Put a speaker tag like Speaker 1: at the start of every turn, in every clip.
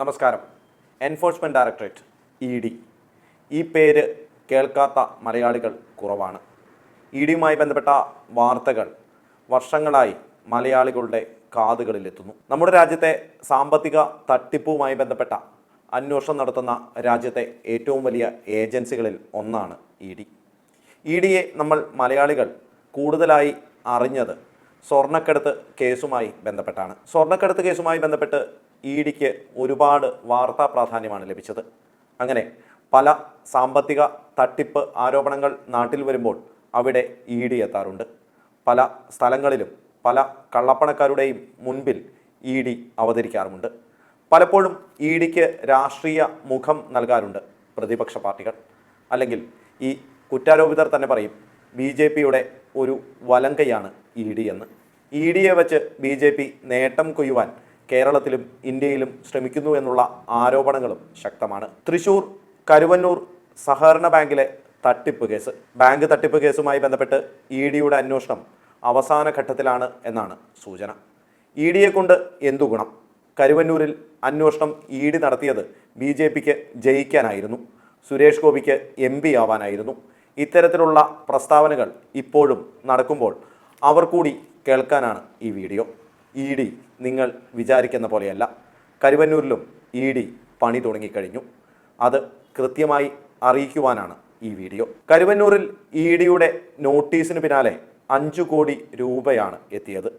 Speaker 1: നമസ്കാരം. Enforcement directorate E D ഈ പേര് കേൾക്കാത്ത മലയാളികൾ കുറവാണ്. ഇ ഡിയുമായി ബന്ധപ്പെട്ട വാർത്തകൾ വർഷങ്ങളായി മലയാളികളുടെ കാതുകളിലെത്തുന്നു. നമ്മുടെ രാജ്യത്തെ സാമ്പത്തിക തട്ടിപ്പുമായി ബന്ധപ്പെട്ട അന്വേഷണം നടത്തുന്ന രാജ്യത്തെ ഏറ്റവും വലിയ ഏജൻസികളിൽ ഒന്നാണ് ഇ ഡി ഇ ഡിയെ നമ്മൾ മലയാളികൾ കൂടുതലായി അറിഞ്ഞത് സ്വർണക്കടത്ത് കേസുമായി ബന്ധപ്പെട്ടാണ്. സ്വർണക്കടത്ത് കേസുമായി ബന്ധപ്പെട്ട് ഇ ഡിക്ക് ഒരുപാട് വാർത്താ പ്രാധാന്യമാണ് ലഭിച്ചത്. അങ്ങനെ പല സാമ്പത്തിക തട്ടിപ്പ് ആരോപണങ്ങൾ നാട്ടിൽ വരുമ്പോൾ അവിടെ ഇ ഡി എത്താറുണ്ട്. പല സ്ഥലങ്ങളിലും പല കള്ളപ്പണക്കാരുടെയും മുൻപിൽ ഇ ഡി അവതരിക്കാറുമുണ്ട്. പലപ്പോഴും ഇ ഡിക്ക് രാഷ്ട്രീയ മുഖം നൽകാറുണ്ട് പ്രതിപക്ഷ പാർട്ടികൾ. അല്ലെങ്കിൽ ഈ കുറ്റാരോപിതർ തന്നെ പറയും ബി ജെ പിയുടെ ഒരു വലങ്കയാണ് ഇ ഡി എന്ന്. ഇ ഡിയെ വെച്ച് ബി ജെ പി നേട്ടം കൊയ്യുവാൻ കേരളത്തിലും ഇന്ത്യയിലും ശ്രമിക്കുന്നു എന്നുള്ള ആരോപണങ്ങളും ശക്തമാണ്. തൃശൂർ കരുവന്നൂർ സഹകരണ ബാങ്കിലെ തട്ടിപ്പ് കേസ്. ബാങ്ക് തട്ടിപ്പ് കേസുമായി ബന്ധപ്പെട്ട് ഇ ഡിയുടെ അന്വേഷണം അവസാന ഘട്ടത്തിലാണ് എന്നാണ് സൂചന. ഇ ഡിയെ കൊണ്ട് എന്തു ഗുണം? കരുവന്നൂരിൽ അന്വേഷണം ഇ ഡി നടത്തിയത് ബി ജെ പിക്ക് ജയിക്കാനായിരുന്നു. സുരേഷ് ഗോപിക്ക് എം പി ആവാനായിരുന്നു. ഇത്തരത്തിലുള്ള പ്രസ്താവനകൾ ഇപ്പോഴും നടക്കുമ്പോൾ അവർ കൂടി കേൾക്കാനാണ് ഈ വീഡിയോ. ഇ ഡി നിങ്ങൾ വിചാരിക്കുന്ന പോലെയല്ല. കരുവന്നൂരിലും ഇ ഡി പണി തുടങ്ങിക്കഴിഞ്ഞു. അത് കൃത്യമായി അറിയിക്കുവാനാണ് ഈ വീഡിയോ. കരുവന്നൂരിൽ ഇ ഡിയുടെ നോട്ടീസിന് പിന്നാലെ അഞ്ചു കോടി രൂപയാണ് എത്തിയത്.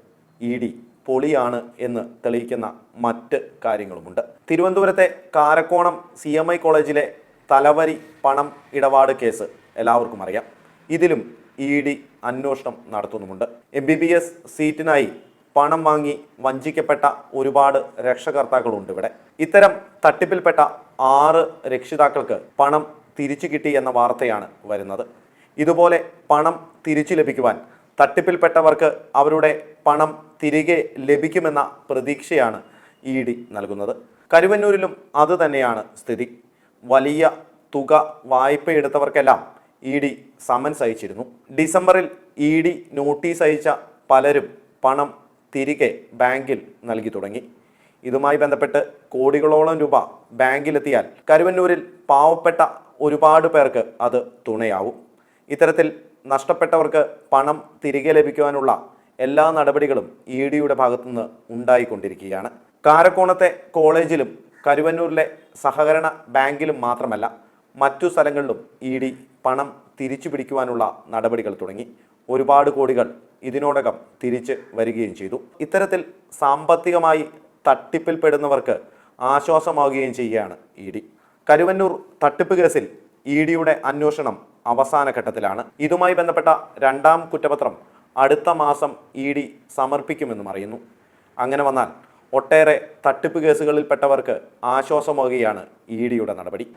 Speaker 1: ഇ ഡി പൊളിയാണ് എന്ന് തെളിയിക്കുന്ന മറ്റ് കാര്യങ്ങളുമുണ്ട്. തിരുവനന്തപുരത്തെ കാരക്കോണം സി എം ഐ കോളേജിലെ തലവരി പണം ഇടപാട് കേസ് എല്ലാവർക്കും അറിയാം. ഇതിലും ഇ ഡി അന്വേഷണം നടത്തുന്നുമുണ്ട്. എം ബി ബി എസ് സീറ്റിനായി പണം വാങ്ങി വഞ്ചിക്കപ്പെട്ട ഒരുപാട് രക്ഷകർത്താക്കളുണ്ട് ഇവിടെ. ഇത്തരം തട്ടിപ്പിൽപ്പെട്ട ആറ് രക്ഷിതാക്കൾക്ക് പണം തിരിച്ചു കിട്ടി എന്ന വാർത്തയാണ് വരുന്നത്. ഇതുപോലെ പണം തിരിച്ചു ലഭിക്കുവാൻ തട്ടിപ്പിൽപ്പെട്ടവർക്ക് അവരുടെ പണം തിരികെ ലഭിക്കുമെന്ന പ്രതീക്ഷയാണ് ഇ ഡി നൽകുന്നത്. കരുവന്നൂരിലും അത് തന്നെയാണ് സ്ഥിതി. വലിയ തുക വായ്പയെടുത്തവർക്കെല്ലാം ഇ ഡി സമൻസ് അയച്ചിരുന്നു. ഡിസംബറിൽ ഇ ഡി നോട്ടീസ് അയച്ച പലരും പണം തിരികെ ബാങ്കിൽ നൽകി തുടങ്ങി. ഇതുമായി ബന്ധപ്പെട്ട് കോടികളോളം രൂപ ബാങ്കിലെത്തിയാൽ കരുവന്നൂരിൽ പാവപ്പെട്ട ഒരുപാട് പേർക്ക് അത് തുണയാവും. ഇത്തരത്തിൽ നഷ്ടപ്പെട്ടവർക്ക് പണം തിരികെ ലഭിക്കുവാനുള്ള എല്ലാ നടപടികളും ഇ ഡിയുടെ ഭാഗത്തുനിന്ന് ഉണ്ടായിക്കൊണ്ടിരിക്കുകയാണ്. കാരക്കോണത്തെ കോളേജിലും കരുവന്നൂരിലെ സഹകരണ ബാങ്കിലും മാത്രമല്ല മറ്റു സ്ഥലങ്ങളിലും ഇ ഡി പണം തിരിച്ചു പിടിക്കുവാനുള്ള നടപടികൾ തുടങ്ങി. ഒരുപാട് കോടികൾ ഇതിനോടകം തിരിച്ച് വരികയും ചെയ്തു. ഇത്തരത്തിൽ സാമ്പത്തികമായി തട്ടിപ്പിൽപ്പെടുന്നവർക്ക് ആശ്വാസമാവുകയും ചെയ്യുകയാണ് ഇ ഡി. കരുവന്നൂർ തട്ടിപ്പ് കേസിൽ ഇ ഡിയുടെ അന്വേഷണം അവസാന ഘട്ടത്തിലാണ്. ഇതുമായി ബന്ധപ്പെട്ട രണ്ടാം കുറ്റപത്രം അടുത്ത മാസം ഇ ഡി സമർപ്പിക്കുമെന്നും അറിയുന്നു. അങ്ങനെ വന്നാൽ ഒട്ടേറെ തട്ടിപ്പ് കേസുകളിൽപ്പെട്ടവർക്ക് ആശ്വാസമാവുകയാണ് ഇ ഡിയുടെ നടപടി.